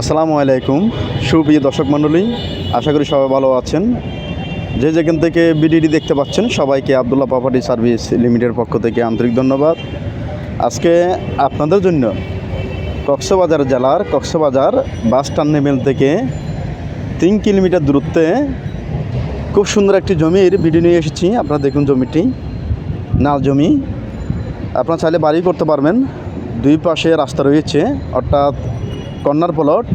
আসসালামু আলাইকুম। সুপ্রিয় দর্শক মণ্ডলী, আশা করি সবাই ভালো আছেন। যে যেখান থেকে বিডিডি দেখতে পাচ্ছেন, সবাইকে আবদুল্লাহ প্রপার্টি সার্ভিস লিমিটেডের পক্ষ থেকে আন্তরিক ধন্যবাদ। আজকে আপনাদের জন্য কক্সবাজার জেলার কক্সবাজার বাস টার্মিনাল থেকে তিন কিলোমিটার দূরত্বে খুব সুন্দর একটি জমির ভিডিও নিয়ে এসেছি। আপনারা দেখুন জমিটি, নাল জমি। আপনারা চাইলে বাড়ি করতে পারবেন। দুই পাশে রাস্তা রয়েছে, অর্থাৎ কর্নার প্লট।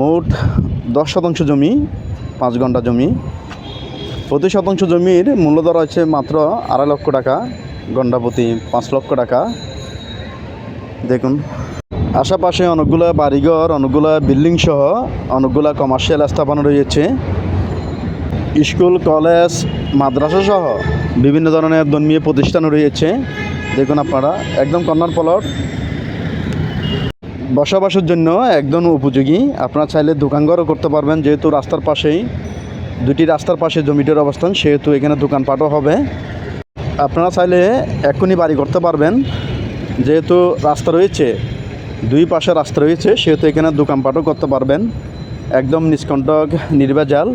মোট দশ শতাংশ জমি, পাঁচ ঘণ্টা জমি। প্রতি শতাংশ জমির মূল্য দর আছে মাত্র আড়াই লক্ষ টাকা, ঘণ্টা প্রতি পাঁচ লক্ষ টাকা। দেখুন, আশেপাশে অনেকগুলো বাড়িঘর, অনেকগুলো বিল্ডিং সহ অনেকগুলো কমার্শিয়াল স্থাপনা রয়েছে। স্কুল, কলেজ, মাদ্রাসা সহ বিভিন্ন ধরনের ধর্মীয় প্রতিষ্ঠান রয়েছে। দেখুন আপনারা, একদম কর্নার প্লট। বসবাসের জন্য একদম উপযোগী। আপনারা চাইলে দোকানঘরও করতে পারবেন, যেহেতু রাস্তার পাশেই, দুটি রাস্তার পাশে জমিটির অবস্থান, সেহেতু এখানে দোকানপাটও হবে। আপনারা চাইলে এক্ষুনি বাড়ি করতে পারবেন, যেহেতু রাস্তা রয়েছে, দুই পাশে রাস্তা রয়েছে, সেহেতু এখানে দোকানপাটও করতে পারবেন। একদম নিষ্কণ্টক, নির্ভেজাল।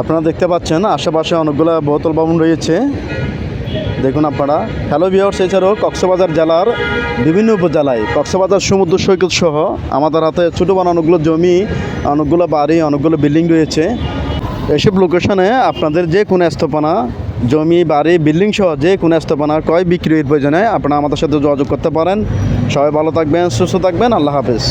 আপনারা দেখতে পাচ্ছেন, আশেপাশে অনেকগুলো বহুতল ভবন রয়েছে। দেখুন আপনারা। হ্যালো ভিওর্স এছাড়াও কক্সবাজার জেলার বিভিন্ন উপজেলায় কক্সবাজার সমুদ্র সৈকত সহ আমাদের হাতে ছোটো বড় অনেকগুলো জমি, অনেকগুলো বাড়ি, অনেকগুলো বিল্ডিং রয়েছে। এসব লোকেশনে আপনাদের যে কোনো স্থাপনা, জমি, বাড়ি বিল্ডিং সহ যে কোনো স্থাপনা, ক্রয় বিক্রির প্রয়োজনে আপনারা আমাদের সাথে যোগাযোগ করতে পারেন। সবাই ভালো থাকবেন, সুস্থ থাকবেন, আল্লাহ হাফেজ।